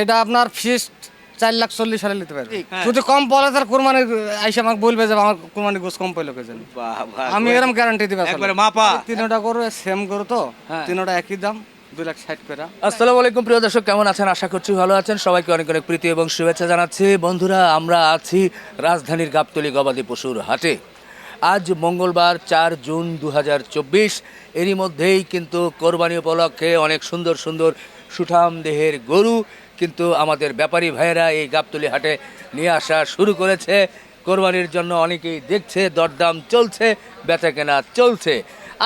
এটা আপনার ফিক্সড চার লাখ চল্লিশ হাজার নিতে পারবে। হ্যাঁ। যদি কম পড়ে তার কোরবানি আইসে আমাকে বলবে যে আমার কোরবানি গোস কম পেল কে জানি। আমি এরকম গ্যারান্টি দিবে একবারে মাপা। তিনটা গরু সেম গরু তো হ্যাঁ। তিনটা একই দাম দুই লাখ ষাট করে। আসসালামু আলাইকুম প্রিয় দর্শক কেমন আছেন? আশা করছি ভালো আছেন। সবাইকে অনেক অনেক প্রীতি এবং শুভেচ্ছা জানাচ্ছি। বন্ধুরা আমরা আছি রাজধানীর গাবতলী গবাদি পশুর হাটে। আজ মঙ্গলবার চার জুন দু হাজার চব্বিশ। এরই মধ্যেই কিন্তু কোরবানি উপলক্ষে অনেক সুন্দর সুন্দর সুঠাম দেহের গরু কিন্তু আমাদের ব্যাপারী ভাইয়েরা এই গাবতলি হাটে নিয়ে আসা শুরু করেছে। কোরবানির জন্য অনেকেই দেখছে, দরদাম চলছে বেচা কেনা চলছে।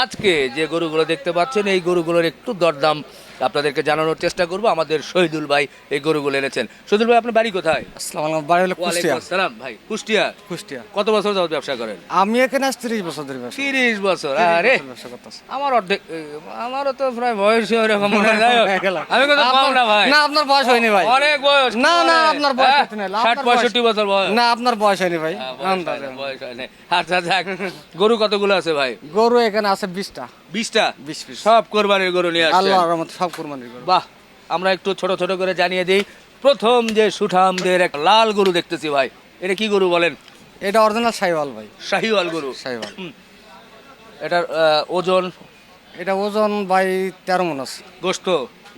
আজকে যে গরুগুলো দেখতে পাচ্ছেন, এই গরুগুলোর একটু দরদাম আপনাদেরকে জানানোর চেষ্টা করব। আমাদের শহীদুল ভাই এই গরুগুলো এনেছেন। শহীদুল ভাই আপনার বাড়ি কোথায়? আসসালাম আলাইকুম বাড়ি হলো কুষ্টিয়া। আসসালাম ভাই। কুষ্টিয়া? কুষ্টিয়া। কত বছর যাবত ব্যবসা করেন? আমি এখানে আজ তিরিশ বছর ধরে ব্যবসা তিরিশ বছর আরে! আমার অর্ধেক আমারও তো প্রায় বয়স মনে হয়। আমি কিন্তু কম না ভাই। না আপনার বয়স হয়নি ভাই। অনেক বয়স। না, না, আপনার বয়স হ্যাঁ, হতে নাই, ষাট পঁয়ষট্টি বছর বয়স। না আপনার বয়স হয়নি ভাই। হ্যাঁ, বয়স হয় আন্দাজে। বয়স হয় আচ্ছা যাক গরু কতগুলো আছে ভাই? গরু এখানে আছে বিশটা। বিশটা? বিশ পিস সব কোরবানির গরু নিয়ে আসছে আল্লাহর রহমতে সব কোরবানির গরু। বাহ আমরা একটু ছোট ছোট করে জানিয়ে দিই। প্রথম যে সুঠামদের এক লাল গরু দেখতেছি ভাই এটা কি গরু বলেন? এটা অরিজিনাল শাহিওয়াল ভাই। শাহিওয়াল গরু। শাহিওয়াল। এটার আহ, ওজন? এটা ওজন ভাই তেরো মন আছে। গোস্ত?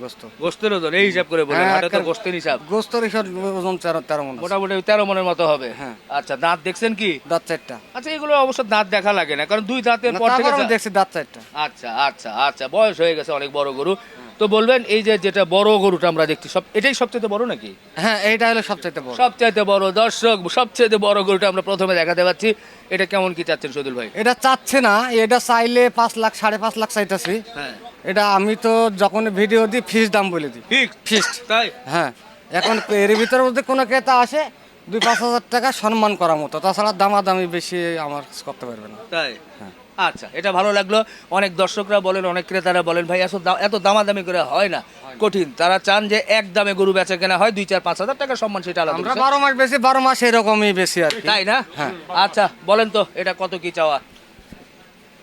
গোস্ত। গোস্তের ওজন এই হিসাব করে বলেন হ্যাঁ, তো গোস্তের হিসাব। গোস্তর হিসাব ওজন তেরো তেরো মন মোটামুটি তেরো মনের মতো হবে। হ্যাঁ। আচ্ছা দাঁত দেখছেন কি? দাঁত চারটা। আচ্ছা এগুলো অবশ্য দাঁত দেখা লাগে না কারণ দুই দাঁতের দেখছে পর থেকে দাঁত চারটা। আচ্ছা আচ্ছা আচ্ছা বয়স হয়ে গেছে অনেক বড় গরু। তো বলবেন এই যে যেটা বড় গরুটা আমরা দেখছি সব এটাই সবচেয়ে বড় নাকি? হ্যাঁ এটা হলো সবচাইতে বড়। সবচাইতে বড় দর্শক সবচেয়ে বড় গরুটা আমরা প্রথমে দেখাতে পাচ্ছি। এটা কেমন কি চাচ্ছেন সদুল ভাই? এটা চাচ্ছে না এটা চাইলে পাঁচ লাখ সাড়ে পাঁচ লাখ চাইতেছি। হ্যাঁ। এটা আমি তো যখন ভিডিও দিই ফিস দাম বলে দিই। ঠিক ফিক্সড তাই? হ্যাঁ। এখন এর ভিতরে যদি কোনো ক্রেতা আসে দুই পাঁচ হাজার টাকা সম্মান করার মতো। তাছাড়া দামাদামি বেশি আমার করতে পারবে না। তাই? হ্যাঁ। আচ্ছা এটা ভালো লাগল। অনেক দর্শকরা বলেন অনেক ক্রেতারা বলেন ভাই এত এত দামাদামি করে হয় না। কঠিন। তারা চান যে এক দামে গরু বেচা কেনা হয় দুই চার পাঁচ হাজার টাকা সম্মান সেটা আলাদা আমরা বারো মাস বেশি বারো মাস এরকমই বেশি আর তাই না? হ্যাঁ। আচ্ছা বলেন তো এটা কত কি চাওয়া?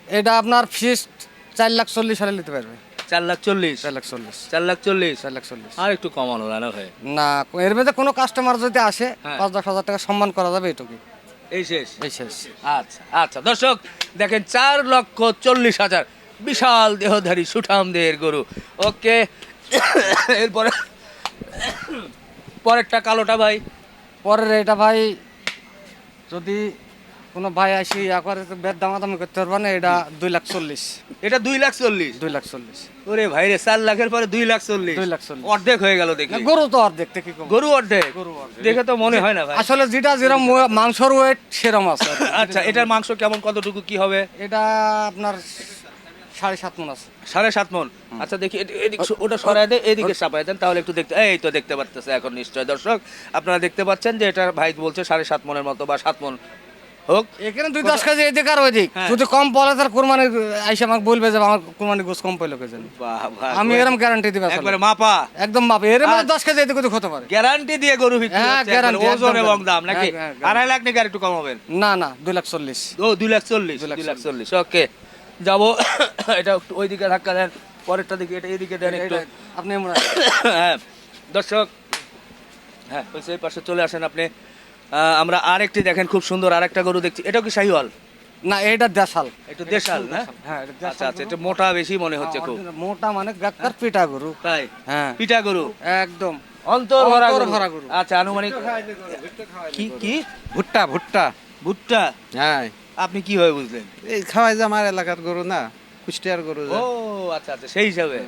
এটা আপনার ফিক্সড চার লাখ চল্লিশ হাজার নিতে পারবে। চার লাখ চল্লিশ। চার লাখ চল্লিশ। চার লাখ চল্লিশ। চার লাখ চল্লিশ। আর একটু কমানো না ভাই। না এর মধ্যে কোনো কাস্টমার যদি আসে হ্যাঁ। পাঁচ দশ হাজার টাকা সম্মান করা যাবে এটুকু এই শেষ। এই শেষ। আচ্ছা আচ্ছা। দর্শক দেখেন চার লক্ষ চল্লিশ হাজার বিশাল দেহধারী সুঠাম দেহের গরু। ওকে এরপরে পরেরটা কালোটা ভাই। পরের এটা ভাই যদি কোনো ভাই আসি একবার বেদ দামাদামি করতে পারবে না এটা দুই লাখ চল্লিশ। এটা দুই লাখ চল্লিশ? দুই লাখ চল্লিশ। ওরে ভাই রে চার লাখের পরে দুই লাখ চল্লিশ। দুই লাখ চল্লিশ। অর্ধেক হয়ে গেল দেখি। গরু তো আর দেখতে কি কম। গরু অর্ধেক? দেখে তো মনে হয় না ভাই। আসলে যেটা যেরকম মাংসর ওয়েট সেরম আছে। আচ্ছা এটার মাংস কেমন কতটুকু কি হবে? এটা আপনার সাড়ে সাত মন আছে। সাড়ে সাত মন? আচ্ছা দেখি ওটা সরাই দেয় এদিকে চাপাই দেন তাহলে একটু দেখতে এই তো দেখতে পারতেছে এখন নিশ্চয়। দর্শক আপনারা দেখতে পাচ্ছেন যে এটা ভাই বলছে সাড়ে সাত মনের মতো বা সাত মন হোক। এখানে দুই দশ কেজি এদিক আর ওইদিক। হ্যাঁ। যদি কম পড়ে তার কোরবানি আইসে আমাকে বলবে যে আমার কোরবানি গোস কম কে জানি আমি এরকম গ্যারান্টি দিবে একবারে মাপা। একদম বাপ এর মধ্যে দশ কেজি এদিক ওদিক হতে পারে। গ্যারান্টি দিয়ে গরু বিক্রি হ্যাঁ, guarantee, ওজন এবং দাম নাকি? হ্যাঁ, হ্যাঁ। আড়াই লাখ নাকি আর একটু কমাবেন? না না দুই লাখ চল্লিশ। ও দুই লাখ চল্লিশ দুই লাখ চল্লিশ। ওকে যাব। এটা ওইদিকে ধাক্কা দেন পরেরটা দিকে এটা এইদিকে দেন একটু। আপনি হ্যাঁ দর্শক হ্যাঁ ওই পাশে চলে আসেন আপনি। আমরা আরেকটি দেখেন খুব সুন্দর আরেকটা গরু দেখছি। এটাও কি শাহিওয়াল? না এটা দেশাল। একটু দেশাল না? হ্যাঁ আচ্ছা আচ্ছা। এটা মোটা বেশি মনে হচ্ছে খুব। মোটা মানে গাক্কার পিটা গরু। তাই? হ্যাঁ। পিঠা গরু? একদম। অন্তর ভরা অন্তর গরু। ভরা গরু। আচ্ছা আনুমানিক কি কি? ভুট্টা ভুট্টা। ভুট্টা? হ্যাঁ। আপনি কি কীভাবে বুঝলেন? এই খাওয়াই যে আমার এলাকার গরু না। কুষ্টিয়ার গরু ও আচ্ছা আচ্ছা সেই হিসাবে।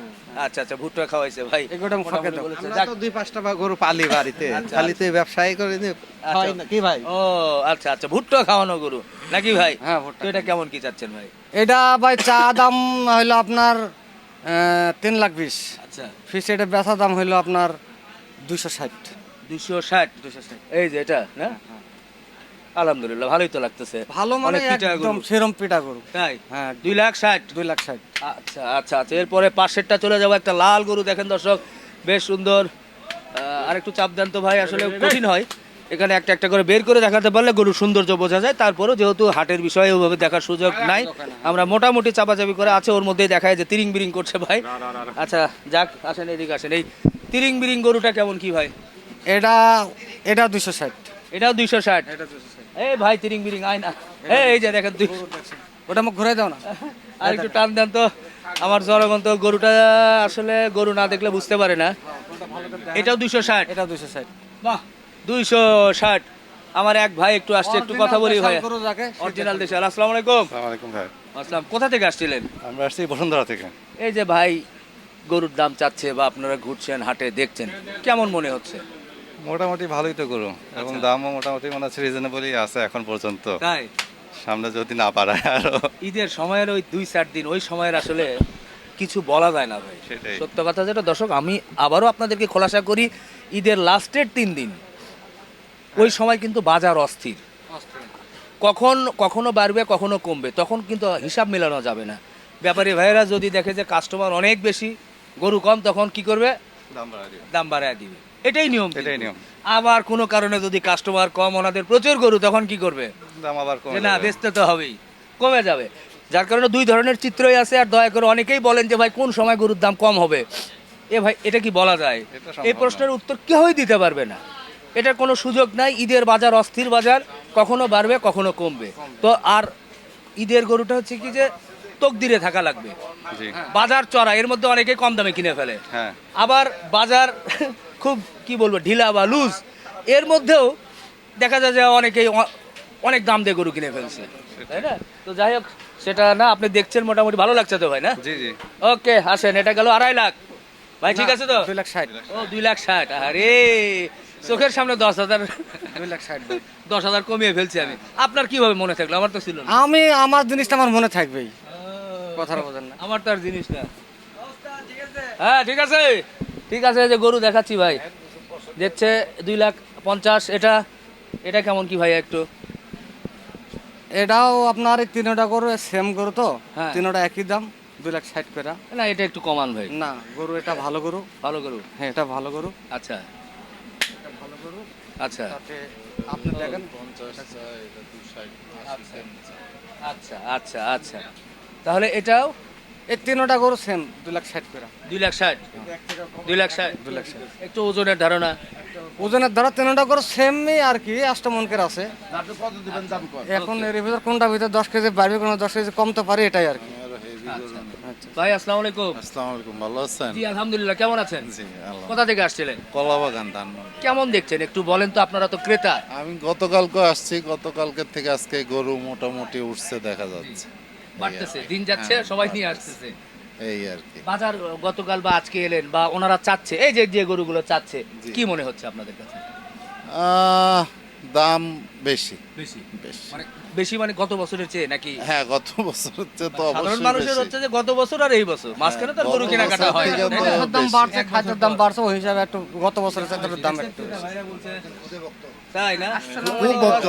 আচ্ছা আচ্ছা ভুট্টা খাওয়াইছে ভাই। এগুলো ফাঁকে দাও। আমরা তো দুই পাঁচটা বা গরু পালি বাড়িতে। আচ্ছা, খালিতে ব্যবসায়ী করে নি খাওয়াই না। কি ভাই? ও আচ্ছা আচ্ছা ভুট্টা খাওয়ানো গরু। নাকি ভাই? হ্যাঁ, ভুট্টা এটা কেমন কি চাচ্ছেন ভাই? এটা ভাই চা দাম হইল আপনার তিন লাখ বিশ। আচ্ছা। ফিস এটা বেচা দাম হইল আপনার দুইশো ষাট। দুশো ষাট এই যে এটা না? আলহামদুলিল্লাহ ভালোই তো লাগতেছে। ভালো মানে পিঠা একদম। সেরম পিটা গরু। তাই? হ্যাঁ। দুই লাখ ষাট? দুই লাখ ষাট। আচ্ছা আচ্ছা আচ্ছা। এরপরে পাশেরটা চলে যাব একটা লাল গরু দেখেন দর্শক। বেশ সুন্দর। আর একটু চাপ দেন তো ভাই আসলে কঠিন হয়। এখানে একটা একটা করে বের করে দেখাতে পারলে গরুর সৌন্দর্য বোঝা যায়। তারপরেও যেহেতু হাটের বিষয়ে ওইভাবে দেখার সুযোগ নাই আমরা মোটামুটি চাপাচাপি করে আছে ওর মধ্যেই দেখায় যে তিরিং বিরিং করছে ভাই। আচ্ছা যাক আসেন এদিকে আসেন। এই তিরিং বিরিং গরুটা কেমন কি ভাই? এটা এটা দুশো ষাট। এটাও দুইশো ষাট। এই ভাই তিরিং বিরিং আয় না। এই, যে দেখেন দুই ওটা মুখ ঘুরাই দাও না। আর একটু টান দেন তো। আমার জনগণ তো গরুটা আসলে গরু না দেখলে বুঝতে পারে না। এটাও দুইশো ষাট। এটা দুশো ষাট। বাহ দুইশো ষাট। আমার এক ভাই একটু আসছে একটু কথা বলি ভাই অরিজিনাল দেশে আসসালামু আলাইকুম। ভাই। আসসালাম কোথা থেকে আসছিলেন? আমরা আসছি বসুন্ধরা থেকে। এই যে ভাই গরুর দাম চাচ্ছে বা আপনারা ঘুরছেন হাটে দেখছেন কেমন মনে হচ্ছে? মোটামুটি ভালোই তো গরু এবং দামও মোটামুটি মনে হচ্ছে রিজনেবলই আছে এখন পর্যন্ত। তাই? সামনে যদি না পারায় আরও। ঈদের সময়ের ওই দুই চার দিন ওই সময়ের আসলে কিছু বলা যায় না ভাই। সেটাই। সত্য কথা যেটা দর্শক আমি আবারও আপনাদেরকে খোলাসা করি ঈদের লাস্টের তিন দিন। ওই সময় কিন্তু বাজার অস্থির। কখন কখনো বাড়বে কখনো কমবে তখন কিন্তু হিসাব মেলানো যাবে না। ব্যাপারী ভাইয়েরা যদি দেখে যে কাস্টমার অনেক বেশি গরু কম তখন কি করবে? দাম বাড়ায় দিবে। এটাই নিয়ম এটাই নিয়ম। আবার কোনো কারণে যদি কাস্টমার কম ওনাদের প্রচুর গরু তখন কি করবে? দাম আবার কমে না। বেচতে তো হবেই কমে যাবে। যার কারণে দুই ধরনের চিত্রই আছে আর দয়া করে অনেকেই বলেন যে ভাই কোন সময় গরুর দাম কম হবে? এ ভাই এটা কি বলা যায়? এই প্রশ্নের উত্তর কেউই দিতে পারবে না। এটার কোনো সুযোগ নাই ঈদের বাজার অস্থির বাজার কখনো বাড়বে কখনো কমবে। তো আর ঈদের গরুটা হচ্ছে কি যে তকদিরে থাকা লাগবে। বাজার চড়া এর মধ্যে অনেকে কম দামে কিনে ফেলে। হ্যাঁ। আবার বাজার খুব কি বলব ঢিলা বা লুজ এর মধ্যেও দেখা যায় যে অনেকেই অনেক দাম দিয়ে গরু কিনে ফেলছে। তাই না? তো যাই হোক সেটা না আপনি দেখছেন মোটামুটি ভালো লাগছে তো ভাই না? জি জি। ওকে আসেন এটা গেল আড়াই লাখ। ভাই ঠিক আছে তো? দুই লাখ ষাট। ও দুই লাখ ষাট আরে চোখের সামনে দশ হাজার দুই লাখ ষাট দশ হাজার কমিয়ে ফেলছি আমি। আপনার কীভাবে মনে থাকল? আমার তো ছিল আমি আমার জিনিসটা আমার মনে থাকবেই। কথাটা বোঝেন না। আমার তো আর জিনিসটা হ্যাঁ ঠিক আছে। ঠিক আছে এই যে গরু দেখাচ্ছি ভাই। দেখছে দুই লাখ পঞ্চাশ। এটা এটা কেমন কি ভাই একটু? এটাও আপনার এই তিনোটা গরু সেম গরু তো? হ্যাঁ। তিনোটা একই দাম দুই লাখ ষাট করে। না এটা একটু কমান ভাই। না গরু এটা ভালো গরু। ভালো গরু? হ্যাঁ এটা ভালো গরু। আচ্ছা। আচ্ছা। আপনি দেখেন। আচ্ছা আচ্ছা আচ্ছা। তাহলে এটাও এই তিনটা গরু সেম দুই লাখ ষাট করে। দুই লাখ ষাট? দুই লাখ ষাট। দুই লাখ ষাট? একটু ওজনের ধারণা? ওজনের দ্বারা তিনটা গরু সেমই আর কি অষ্টমনকের আছে। এখন এর ভিতর কোনটা ভিতর দশ কেজি বাড়বে কোনো দশ কেজি কমতে পারে এটাই আর কি। আচ্ছা ভাই আসসালামু আলাইকুম। আসসালামু আলাইকুম ভালো আছেন? জি আলহামদুলিল্লাহ কেমন আছেন? জি আল্লাহ কোথা থেকে আসছিলেন? কলা বাগান ধান। কেমন দেখছেন? একটু বলেন তো আপনারা তো ক্রেতা। আমি গতকালকে আসছি গতকালকে থেকে আজকে গরু মোটামুটি উঠছে দেখা যাচ্ছে। বাড়তেছে দিন যাচ্ছে সবাই নিয়ে আসতেছে। এই আর কি। বাজার গতকাল বা আজকে এলেন বা ওনারা চাচ্ছে এই যে যে গরুগুলো চাচ্ছে কি মনে হচ্ছে আপনাদের কাছে? আহ, দাম বেশি। বেশি। বেশি। মানে বেশি মানে গত বছরের চেয়ে নাকি? হ্যাঁ গত বছর হচ্ছে তো সাধারণ মানুষের হচ্ছে যে গত বছর আর এই বছর। মাঝখানে তো গরু কেনাকাটা হয় দাম বাড়ছে খাদ্যের দাম বাড়ছে ওই হিসাবে একটু গত বছরের চাইতে দাম একটু। তাই না? খুব ভক্ত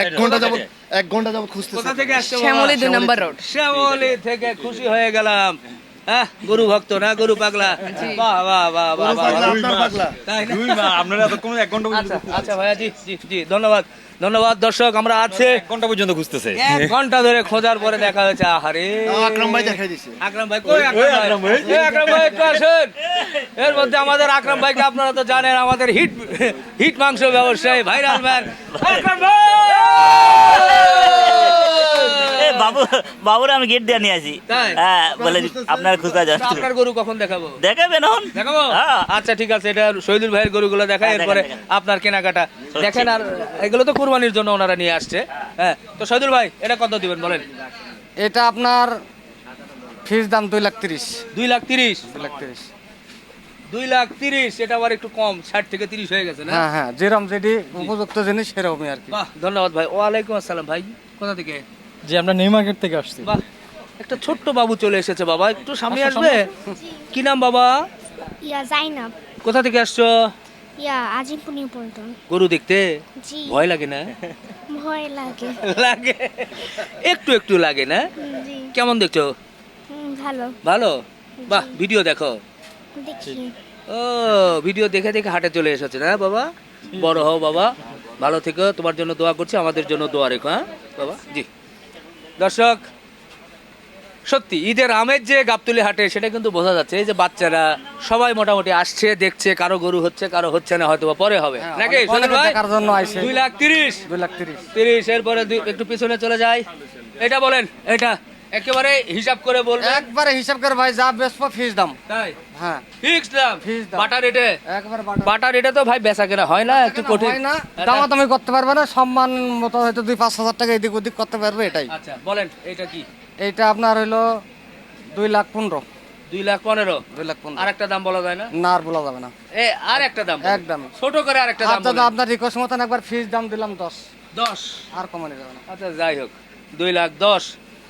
এক ঘণ্টা যাবত এক ঘণ্টা যাবত খুঁজতেছে কোথা থেকে আসছে শ্যামলী দুই নম্বর রোড। শ্যামলি থেকে খুশি হয়ে গেলাম। হ্যাঁ গরু ভক্ত না গরু পাগলা? বাহ বাহ বাহ বাহ বাহ আপনার পাগলা। তাই না? আচ্ছা আচ্ছা ভাইয়া জি জি জি ধন্যবাদ। ধন্যবাদ দর্শক আমরা আছে ঘণ্টা পর্যন্ত খুঁজতেছে। এক ঘণ্টা ধরে খোঁজার পরে দেখা হয়েছে আহারে। আকরাম ভাই দেখাই দিছে। আকরাম ভাই কই আকরাম ভাই? এই আকরাম ভাই একটু আসেন। এর মধ্যে আমাদের আকরাম ভাইকে আপনারা তো জানেন আমাদের হিট হিট মাংস ব্যবসায়ী ভাইরাল ম্যান। আকরাম ভাই! বাবু বাবুর আমি গেট দিয়ে নিয়ে আসি। হ্যাঁ বলে আপনার খুঁজা যান আপনার গরু কখন দেখাবো? দেখাবেন এখন দেখাবো? হ্যাঁ। আচ্ছা ঠিক আছে এটা শহীদুল ভাইয়ের গরুগুলো দেখায় হ্যাঁ, এরপরে। আপনার কেনাকাটা। দেখেন আর এগুলো তো কুরবানির জন্য ওনারা নিয়ে আসছে। হ্যাঁ তো শহীদুল ভাই এটা কত দিবেন বলেন? এটা আপনার ফিস দাম দুই লাখ তিরিশ। দুই লাখ তিরিশ? দুই লাখ তিরিশ। দুই লাখ তিরিশ এটা আবার একটু কম ষাট থেকে তিরিশ হয়ে গেছে না? হ্যাঁ হ্যাঁ যেরকম যেটি উপযুক্ত জিনিস সেরকমই আর কি। ধন্যবাদ ভাই। ওয়ালাইকুম আসসালাম ভাই কোথা থেকে? জি আমরা নিউ মার্কেট থেকে আসছি। বাহ একটা ছোট্ট বাবু চলে এসেছে বাবা একটু সামনে আসবে? কি নাম বাবা? ইয়া জাইনাব। কোথা থেকে আসছো? ইয়া আজিমপুর নিউ পল্টন গরু দেখতে? জি। ভয় লাগে না? ভয় লাগে। লাগে? একটু একটু লাগে না? জি। কেমন দেখছ? ভালো। ভালো? বাহ ভিডিও দেখো। দেখি। ও ভিডিও দেখে দেখে হাটে চলে এসেছে না বাবা? বড় হও বাবা। ভালো থেকো তোমার জন্য দোয়া করছি আমাদের জন্য দোয়া রেখো হ্যাঁ? বাবা জি। দর্শক সত্যি ঈদের আমের যে গাবতুলি হাটে সেটা কিন্তু বোঝা যাচ্ছে। এই যে বাচ্চারা সবাই মোটামুটি আসছে দেখছে কারও গরু হচ্ছে কারও হচ্ছে না হয়তো পরে হবে। নাকি? দেখার জন্য আইছে। দুই লাখ তিরিশ। দুই লাখ তিরিশ। তিরিশ এরপরে একটু পিছনে চলে যায় এটা বলেন এটা একেবারে হিসাব করে বলবেন? একবারে হিসাব করে ভাই যা বেসবো ফিস দাম। তাই? হ্যাঁ। ফিক্সড দাম? Fixed দাম। বাটা রেটে? একবার বাটা বাটা রেটে তো ভাই বেচা কেনা হয় না একটু কঠিন। হয় না। দামাদামি করতে পারবে না সম্মান মতো হয়তো দুই পাঁচ হাজার টাকা এদিক ওদিক করতে পারবে এটাই। আচ্ছা বলেন এটা কি? এইটা আপনার হইল দুই লাখ পনেরো। দুই লাখ পনেরো? দুই লাখ পনেরো। আর একটা দাম বলা যায় না? না আর বলা যাবে না। এ আর একটা দাম একদম। ছোট করে আর একটা দাম আর দাদা আপনার রিকোয়েস্ট মতন একবার ফিস দাম দিলাম দশ। দশ? আর কমানো যাবে না। আচ্ছা যাই হোক। দুই লাখ দশ।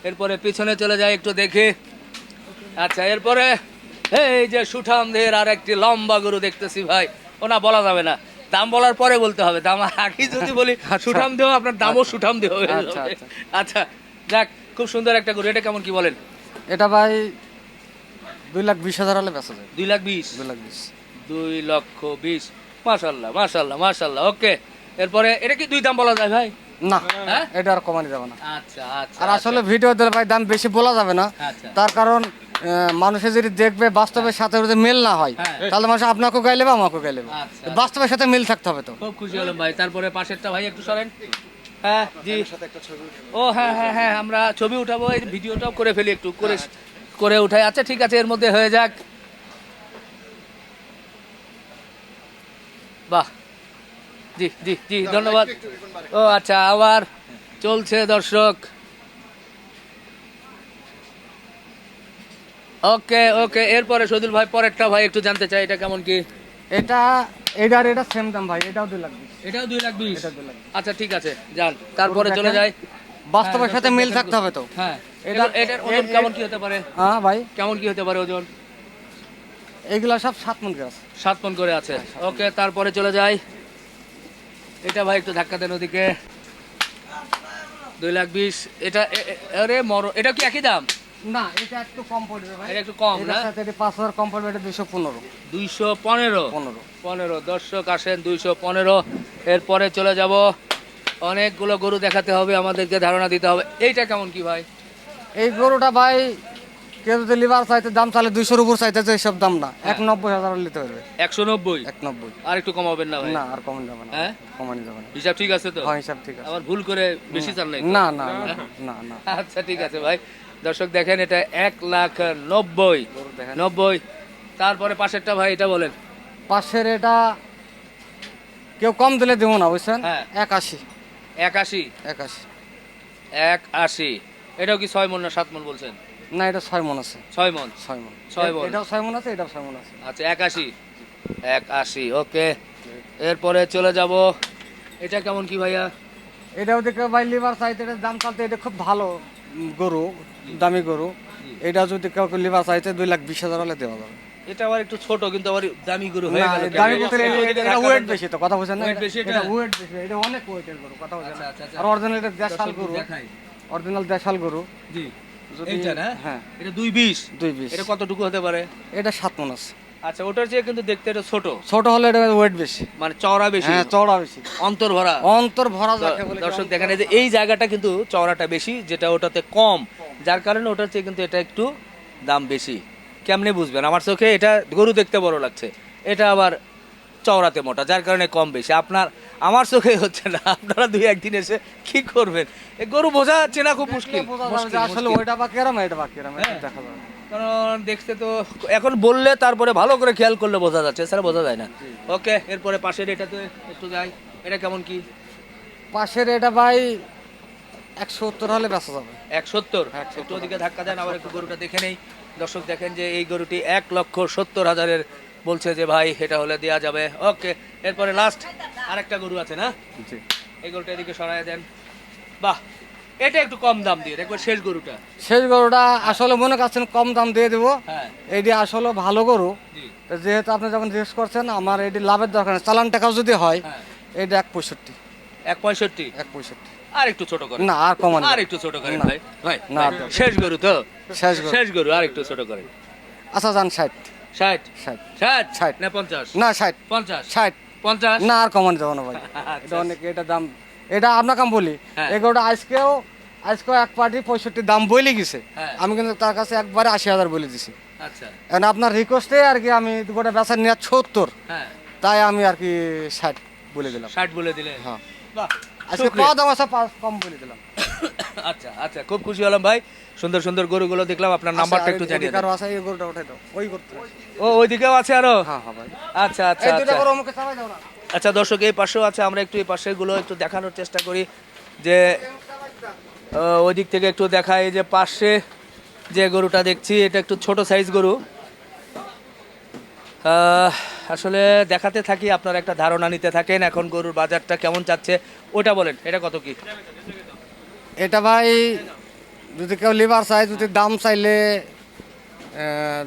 এরপরে পিছনে চলে যায় একটু দেখে। আচ্ছা এরপরে এই যে সুঠামদের আর একটি লম্বা গরু দেখতেছি ভাই। ওনা বলা যাবে না। দাম বলার পরে বলতে হবে। দাম আগে যদি বলি সুঠাম দেহ আপনার দামও সুঠাম দেহ আচ্ছা। আচ্ছা। আচ্ছা যাক খুব সুন্দর একটা গরু। এটা কেমন কি বলেন? এটা ভাই দুই লাখ বিশ হাজার হলে বেঁচা যায়। দুই লাখ বিশ? দুই লাখ বিশ। দুই লক্ষ বিশ। মাশাল্লাহ মাশাল্লাহ মাশাল্লাহ। ওকে এরপরে এটা কি দুই দাম বলা যায় ভাই? না হ্যাঁ? এটা আর কমানো যাবে না। আচ্ছা আচ্ছা আর আসলে ভিডিও দিলে ভাই দাম বেশি বলা যাবে না। আচ্ছা। তার কারণ মানুষে যদি দেখবে বাস্তবের সাথে যদি মিল না হয় হ্যাঁ। তাহলে মানুষ আপনাকেও গাইলে বা আমাকেও গাইলে আচ্ছা। বাস্তবের সাথে মিল থাকতে হবে তো। খুব খুশি হলাম ভাই। তারপরে পাশেরটা ভাই একটু সরেন। হ্যাঁ জি। ও হ্যাঁ হ্যাঁ হ্যাঁ আমরা ছবি উঠাবো এই ভিডিওটাও করে ফেলি একটু করে করে উঠাই। আচ্ছা ঠিক আছে এর মধ্যে হয়ে যাক। বাহ। জি জি জি ধন্যবাদ। ও আচ্ছা আবার চলছে দর্শক। ওকে ওকে এরপরে সদুল ভাই পরেরটা ভাই একটু জানতে চাই এটা কেমন কি? এটা এটার এটা সেম দাম ভাই এটাও দুই লাখ এটাও দুই লাখ দুই আচ্ছা ঠিক আছে যান তারপরে চলে যায় বাস্তবের সাথে মিল থাকতে হবে তো। হ্যাঁ এটা- এটা এটার ওজন কেমন কি হতে পারে? হ্যাঁ ভাই। কেমন কি হতে পারে ওজন? এগুলা সব সাত মন করে আছে। সাত পন করে আছে। ওকে তারপরে চলে যাই। এটা ভাই একটু ধাক্কা দেন ওদিকে। দুই লাখ বিশ। এটা আরে মর এটা কি একই দাম? না এটা একটু কম পড়বে ভাই। এটা একটু কম না? সাথে এটা পাঁচ হাজার কম পড়বে এটা দুশো পনেরো। দুইশো পনেরো? পনেরো। পনেরো দর্শক আসেন দুইশো পনেরো। এরপরে চলে যাব। অনেকগুলো গরু দেখাতে হবে আমাদেরকে ধারণা দিতে হবে। এইটা কেমন কি ভাই? এই গরুটা ভাই কেউ যদি লিভার চাইতে দাম চালে দুইশোর উপর চাইতে তো এইসব দাম না। এক নব্বই হাজার নিতে পারবে। একশো নব্বই? এক নব্বই আর একটু কমাবেন না ভাই? না আর কমানো যাবে না। হ্যাঁ? কমানো যাবে না। হিসাব ঠিক আছে তো? হ্যাঁ হিসাব ঠিক আছে। আবার ভুল করে বেশি চান নাই না না না, না না। আচ্ছা ঠিক আছে ভাই। দর্শক দেখেন এটা এক লাখ নব্বই। নব্বই। তারপরে পাশেরটা ভাই এটা বলেন। পাশের এটা কেউ কম দিলে দেবো না বুঝছেন? হ্যাঁ। এক আশি একাশি। এক আশি এক আশি এটাও কি ছয় মন না সাত মন বলছেন? না এটা ছয় মন আছে। ছয় মন ছয় মন ছয় মণ। এটাও ছয় মন আছে এটাও ছয় মন আছে। আচ্ছা একাশি। এক আশি ওকে এরপরে চলে যাব। এটা কেমন কি ভাইয়া? এটাও দেখে ভাই লিভার চাইতে এটার দাম চালতে এটা খুব ভালো গরু দামি গরু। এটা যদি কেউ লিভার চাইতে দুই লাখ বিশ হাজার হলে দেওয়া যাবে। এটা আবার একটু ছোট কিন্তু আবার দামি গরু হয়ে গেল দামি এটা ওয়েট বেশি তো কথা বলছেন না? Weight বেশি এটা? ওয়েট বেশি এটা অনেক ওয়েটের গরু কথা বলছেন আচ্ছা, আচ্ছা, আচ্ছা। আর অরিজিনাল এটা দেশাল গরু। দেখাই। অরিজিনাল দেশাল গরু। জি। এইটা না? হ্যাঁ। এটা দুই বিশ? দুই বিশ। এটা কতটুকু হতে পারে? এটা সাত মন আছে আচ্ছা ওটার চেয়ে কিন্তু দেখতে এটা ছোট। ছোট হলে এটা ওয়েট বেশি। মানে চওড়া বেশি। হ্যাঁ চওড়া বেশি। অন্তর ভরা। অন্তর ভরা যাকে বলে দর্শক দেখেন যে এই জায়গাটা কিন্তু চওড়াটা বেশি যেটা ওটাতে কম। যার কারণে ওটার চেয়ে কিন্তু এটা একটু দাম বেশি। কেমনে বুঝবেন? আমার চোখে এটা গরু দেখতে বড় লাগছে। এটা আবার চওড়াতে মোটা যার কারণে কম বেশি। আপনার আমার চোখে হচ্ছে না। আপনারা দুই একদিন এসে কি করবেন? এই গরু বোঝা চেনা খুব মুশকিল। বোঝা যাবে যে মুশকিল, আসলে ওইটা বা কেরাম এটা বা কেরাম হ্যাঁ। দেখা যাবে কারণ দেখতে তো এখন বললে তারপরে ভালো করে খেয়াল করলে বোঝা যাচ্ছে এছাড়া বোঝা যায় না। ওকে এরপরে পাশের এটা এটাতে একটু যাই। এটা কেমন কি? পাশের এটা ভাই একশো সত্তর হলে বেচা যাবে। এক সত্তর? হ্যাঁ, একটু ওদিকে ধাক্কা দেন আবার একটু গরুটা দেখে নেই। দর্শক দেখেন যে এই গরুটি এক লক্ষ সত্তর হাজারের বলছে যে ভাই এটা হলে দেওয়া যাবে। ওকে এরপরে লাস্ট আরেকটা গরু আছে না? জি। এই গরুটা এদিকে সরাই দেন। বাহ এটা একটু কম দাম দিয়ে দেখবেন শেষ গরুটা। শেষ গরুটা আসলে মনে করছেন কম দাম দিয়ে দেবো। হ্যাঁ। এইটি আসলে ভালো গরু। যেহেতু আপনি যখন জিজ্ঞেস করছেন আমার এটি লাভের দরকার নেই। চালান টাকাও যদি হয় হ্যাঁ। এটা এক পঁয়ষট্টি। এক পঁয়ষট্টি? এক পঁয়ষট্টি। আর একটু ছোট করেন। না আর কমানো আর একটু ছোট করেন না। ভাই ভাই না, শেষ গরু তো? শেষ গরু। শেষ গরু আর একটু ছোট করেন। আচ্ছা যান ষাট। ষাট। ষাট। ষাট? ষাট। না পঞ্চাশ। না ষাট। পঞ্চাশ। ষাট। পঞ্চাশ? না আর কমানো যাব না ভাই। এটা অনেক এটা দাম। এটা আপনাকে আমি বলি। হ্যাঁ। এগুলোটা আজকেও আজকেও এক পার্টি পঁয়ষট্টি দাম বলে গেছে। হ্যাঁ। আমি কিন্তু তার কাছে একবারে আশি হাজার বলে দিছি। আচ্ছা। এখন আপনার রিকোয়েস্টে আর কি আমি গোটা বেচার নিয়ে সত্তর। হ্যাঁ। তাই আমি আর কি ষাট বলে দিলাম। ষাট বলে দিলে হ্যাঁ। আজকে পাওয়া দাম আছে কম বলে দিলাম। আচ্ছা আচ্ছা খুব খুশি হলাম ভাই। সুন্দর সুন্দর গরুগুলো দেখলাম আপনার নাম্বারটা একটু জানিয়ে। কারও আছে এই গরুটা উঠাই দাও ওই করতে ও ওইদিকেও আছে আরও? হ্যাঁ হ্যাঁ ভাই। আচ্ছা আচ্ছা এই দুটো আচ্ছা। গরু আমাকে চালাই দাও না। আচ্ছা দর্শক এই পাশেও আছে আমরা একটু এই পাশেরগুলো একটু দেখানোর চেষ্টা করি। যে ওই দিক থেকে একটু দেখাই যে পাশে যে গরুটা দেখছি এটা একটু ছোট সাইজ গরু। আসলে দেখাতে থাকি আপনারা একটা ধারণা নিতে থাকেন এখন গরুর বাজারটা কেমন চাচ্ছে ওটা বলেন এটা কত কি? এটা ভাই যদি কেউ লিভার চাই যদি দাম চাইলে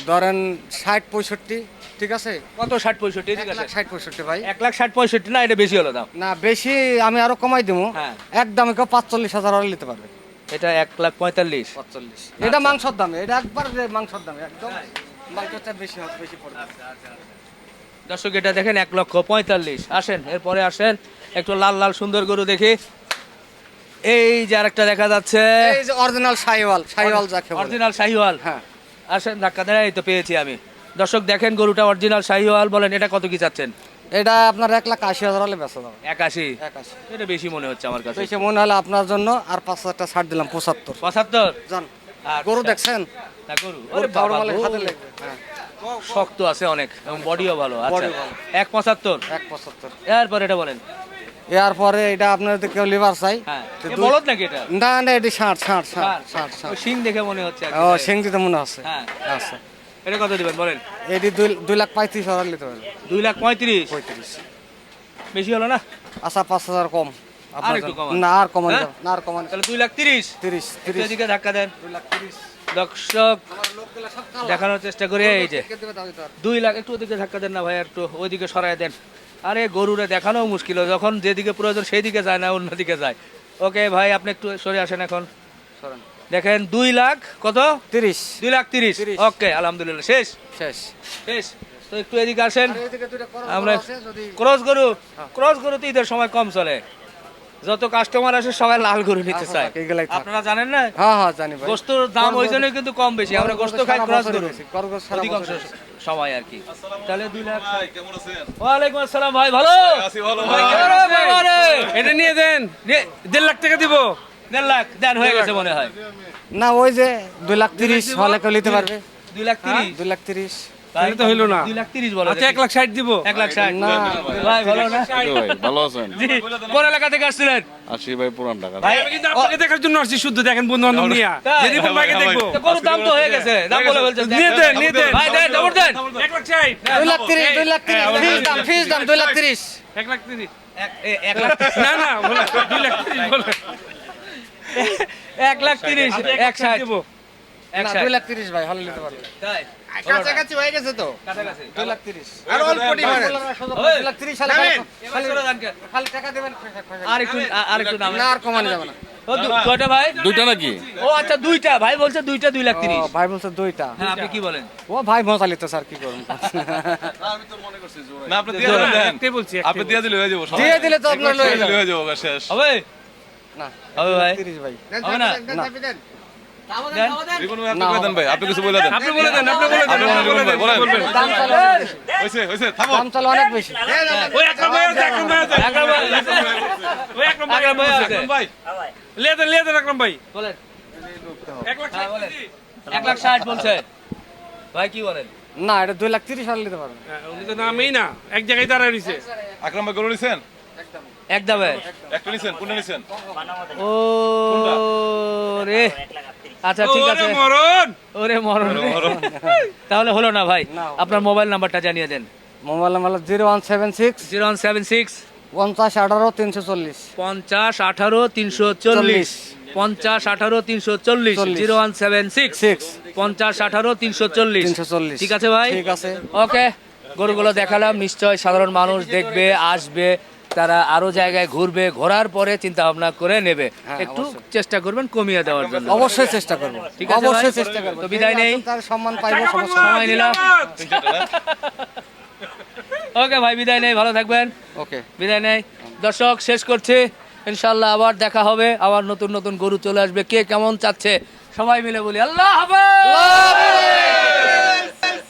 ধরেন ষাট পঁয়ষট্টি ঠিক আছে? কত ষাট পঁয়ষট্টি? ঠিক আছে। ষাট পঁয়ষট্টি ভাই। এক লাখ ষাট পঁয়ষট্টি না এটা বেশি হলো দাম? না বেশি আমি আরও কমাই দেবো। হ্যাঁ। এক দামে কেউ পাঁচচল্লিশ হাজার হলে নিতে পারবে। এটা এক লাখ পঁয়তাল্লিশ। পাঁচচল্লিশ। এটা মাংসর দামে এটা একবার মাংসর দামে একদম মাংসটা বেশি হবে বেশি পড়বে। দর্শক এটা দেখেন এক লক্ষ পঁয়তাল্লিশ। আসেন এরপরে আসেন একটু লাল লাল সুন্দর গরু দেখি। এই যে আরেকটা দেখা যাচ্ছে। এই যে অরিজিনাল শাহিওয়াল শাহিওয়াল যাকে অরিজিনাল শাহিওয়াল। হ্যাঁ। আসেন ধাক্কা দেয় এই তো পেয়েছি আমি। দর্শক দেখেন গরুটা অরিজিনাল শাহিওয়াল বলেন এটা কত কি চাচ্ছেন? এটা আপনার এক লাখ আশি হাজার হলে বেচা দাও একাশি? একাশি। এটা বেশি মনে হচ্ছে আমার কাছে। বেশি মনে হলে আপনার জন্য আর পাঁচ হাজারটা ছাড় দিলাম পঁচাত্তর। পঁচাত্তর? জান। আচ্ছা। গরু দেখছেন? না গরু। হ্যাঁ। শক্ত আছে অনেক এবং বডিও ভালো। আচ্ছা। ভালো। এক পঁচাত্তর? এক পঁচাত্তর। এরপর এটা বলেন। এরপরে এটা আপনার কেউ লিভার চাই হ্যাঁ। বলদ নাকি এটা? না না এটি ষাট ষাট ষাট ষাট। ষাট শিং দেখে মনে হচ্ছে ও সিং দিতে মনে আছে। হ্যাঁ। আচ্ছা এটা কত দিবেন বলেন? এটি দুই দুই লাখ পঁয়ত্রিশ হাজার নিতে পারবে দুই লাখ পঁয়ত্রিশ? পঁয়ত্রিশ। বেশি হলো না? আচ্ছা পাঁচ হাজার কম। না আর কমান হ্যাঁ? না আর কমান তাহলে দুই লাখ তিরিশ। তিরিশ তিরিশ। এদিকে ধাক্কা দেন। দুই লাখ তিরিশ। দর্শক। দেখানোর চেষ্টা করি এই যে। দুই লাখ একটু ওদিকে ধাক্কা দেন না ভাই একটু ওইদিকে সরাই দেন। আরে গরুরে দেখানো মুশকিল যখন যেদিকে প্রয়োজন সেই দিকে যায় না অন্যদিকে যায়। ওকে ভাই আপনি একটু সরে আসেন এখন। দেখেন দুই লাখ কত? তিরিশ। দুই লাখ তিরিশ। ওকে আলহামদুলিল্লাহ। শেষ? শেষ। শেষ। তো একটু এদিকে আসেন। আমরা ক্রস গরু ক্রস গরু তো ঈদের সময় কম চলে। যত কাস্টমার আসে সবাই লাল গরু নিতে আচ্ছা, চায়। আপনারা জানেন না? হ্যাঁ হ্যাঁ জানি ভাই। গোস্তর দাম ওই জন্য কিন্তু কম বেশি। আমরা গোস্ত খাই ক্রস গরু। অধিকাংশ। সময় আর কি। তাহলে দুই লাখ কেমন আছেন? ওয়ালাইকুম আসসালাম ভাই ভালো? ভাই, আরে বাবা রে। এটা নিয়ে দেন। দেড় লাখ টাকা দিব। দেড় লাখ দেন হয়ে গেছে মনে হয়। না ওই যে দুই লাখ তিরিশ হলে কেউ নিতে পারবে। দুই লাখ তিরিশ? দুই লাখ তিরিশ। তাহলে তো হইল না। দুই লাখ তিরিশ বলো আচ্ছা এক লাখ ষাট দিব। এক লাখ ষাট। না ভাই ভালো না। ভালো আছেন? জি কোন এলাকা থেকে আসছিলেন? আসি ভাই পুরান ঢাকা। ভাই কিন্তু আপনাকে দেখার জন্য আসছি শুদ্ধ দেখেন বন্ধু বান্ধব নিয়ে। তাই? যে ভাইকে দেখব। তো দাম তো হয়ে গেছে। দাম বলে বলছেন নিয়ে দেন নিয়ে দেন। ভাই দেন দাম দেন। এক লাখ ষাট। দুই লাখ তিরিশ দুই লাখ তিরিশ। ফিস দাম ফিস দাম দুই লাখ তিরিশ। এক লাখ তিরিশ। এক- লাখ না না বলে দুই লাখ তিরিশ বলে। এক লাখ তিরিশ এক ষাট। দিব। এক না দুই লাখ তিরিশ ভাই হলে নিতে পারবে কাছাকাছি হয়ে গেছে তো। কাছাকাছি। দুই লাখ তিরিশ। আর অল্প দুই লাখ তিরিশ খালি- খালি ছোট দান কে? খালি টাকা দেবেন আর একটু আর একটু নাম না আর কমানো যাবে না। ও ভাই? দুইটা নাকি? ও আচ্ছা দুইটা। ভাই বলছে দুইটা দুই লাখ তিরিশ। ভাই বলছে দুইটা। হ্যাঁ আপনি কি বলেন? ও ভাই মজা লিতে স্যার কি করুন? না আপনি দিয়ে দেন। বলছি আপনি দিয়ে দিলে হয়ে যাব দিয়ে দিলে তো আপনার হয়ে যাব। শেষ। হবে? না হবে ভাই। তিরিশ ভাই। না? আপনি ভাই কিছু বলে দেন। আপনি বলে দেন আপনি বলে দেন। আপনি আপনি বলে দেন বলেন। দাম চলে হইছে হইছে থামো। দাম চলে অনেক বেশি। ওই একরাম ভাই আছে একরাম ভাই আছে। একরাম ভাই ওই একরাম ভাই একরাম ভাই আছে আছে। ভাই লিয়ে দেন লিয়ে দেন একরাম ভাই। বলেন। এক লাখ হ্যাঁ, ষাট বলেন। দিছি। লাখ ষাট বলছে। ভাই কি বলেন? না এটা দুই লাখ তিরিশ হলে নিতে পারবে হ্যাঁ, উনি তো নামেই না। এক জায়গায় দাঁড়ায় রয়েছে আকরাম ভাই গরু নিছেন? একদমে একটা নিছেন কোনটা নিছেন? ও রে। আচ্ছা ঠিক আছে। ওরে মরণ। ওরে মরণ। তাহলে হলো না ভাই আপনার মোবাইল নাম্বারটা জানিয়ে দেন। Mobile number zero one seven six zero one seven six পঞ্চাশ আঠারো তিনশো চল্লিশ। পঞ্চাশ আঠারো তিনশো চল্লিশ। পঞ্চাশ আঠারো তিনশো চল্লিশ। চল্লিশ। Zero one seven six six. পঞ্চাশ আঠারো তিনশো চল্লিশ। তিনশো চল্লিশ। ঠিক আছে ভাই? ঠিক আছে। ওকে গরুগুলো দেখালাম। নিশ্চয় সাধারণ মানুষ দেখবে আসবে। তারা আরও জায়গায় ঘুরবে ঘোরার পরে চিন্তা ভাবনা করে নেবে। হ্যাঁ, একটু চেষ্টা করবেন কমিয়ে দেওয়ার জন্য। অবশ্যই চেষ্টা করব। ঠিক আছে অবশ্যই চেষ্টা করব। তো বিদায় নেই। তার সম্মান পাইবো সমস্যা সময় নিলাম। ওকে ভাই বিদায় নেই ভালো থাকবেন। ওকে। বিদায় নেই। দর্শক শেষ করছি। ইনশাল্লাহ আবার দেখা হবে। আবার নতুন নতুন গরু চলে আসবে। কে কেমন চাচ্ছে সবাই মিলে বলি আল্লাহ হাফেজ!